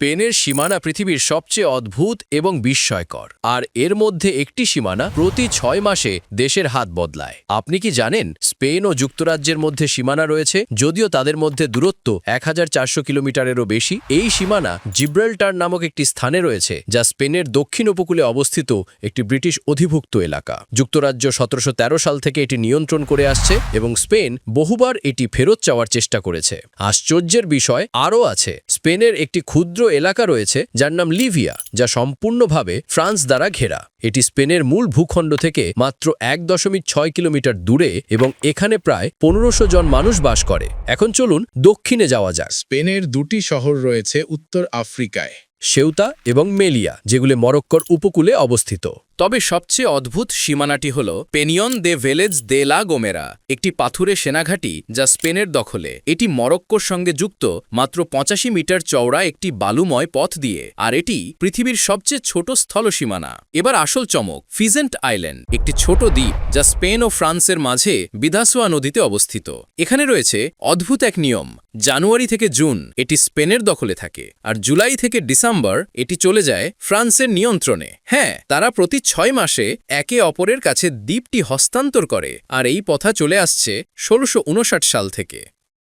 স্পেনের সীমানা পৃথিবীর সবচেয়ে অদ্ভুত এবং বিস্ময়কর। আর এর মধ্যে একটি সীমানা প্রতি ছয় মাসে দেশের হাত বদলায়। আপনি কি জানেন, স্পেন ও যুক্তরাজ্যের মধ্যে সীমানা রয়েছে? যদিও তাদের মধ্যে দূরত্ব এক হাজার চারশো কিলোমিটারেরও বেশি, এই সীমানা জিব্রাল্টার নামক একটি স্থানে রয়েছে, যা স্পেনের দক্ষিণ উপকূলে অবস্থিত একটি ব্রিটিশ অধিভুক্ত এলাকা। যুক্তরাজ্য সতেরোশো তেরো সাল থেকে এটি নিয়ন্ত্রণ করে আসছে এবং স্পেন বহুবার এটি ফেরত চাওয়ার চেষ্টা করেছে। আশ্চর্যের বিষয় আরও আছে স্পেনের একটি ক্ষুদ্র এলাকা রয়েছে যার নাম লিভিয়া যা সম্পূর্ণভাবে ফ্রান্স দ্বারা ঘেরা। এটি স্পেনের মূল ভূখণ্ড থেকে মাত্র এক দশমিক ছয় কিলোমিটার দূরে এবং এখানে প্রায় পনেরোশো জন মানুষ বাস করে। এখন চলুন দক্ষিণে যাওয়া যাক। স্পেনের দুটি শহর রয়েছে উত্তর আফ্রিকায়। সেউতা এবং মেলিয়া যেগুলো মরক্কোর উপকূলে অবস্থিত। তবে সবচেয়ে অদ্ভুত সীমানাটি হল পেনিয়ন দে ভেলেজ দে লা গোমেরা, একটি পাথুরে সেনাঘাঁটি যা স্পেনের দখলে। এটি মরক্কোর সঙ্গে যুক্ত, মাত্র পঁচাশি মিটার চওড়া একটি বালুময় পথ দিয়ে, আর এটি পৃথিবীর সবচেয়ে ছোট স্থল সীমানা। এবার আসল চমক, ফিজেন্ট আইল্যান্ড, একটি ছোট দ্বীপ যা স্পেন ও ফ্রান্সের মাঝে বিধাসোয়া নদীতে অবস্থিত। এখানে রয়েছে অদ্ভুত এক নিয়ম, জানুয়ারি থেকে জুন এটি স্পেনের দখলে থাকে, আর জুলাই থেকে ডিসেম্বর এটি চলে যায় ফ্রান্সের নিয়ন্ত্রণে। হ্যাঁ তারা প্রতি ছয় মাসে একে অপরের কাছে দ্বীপটি হস্তান্তর করে, আর এই পথা চলে আসছে ষোলোশো সাল থেকে।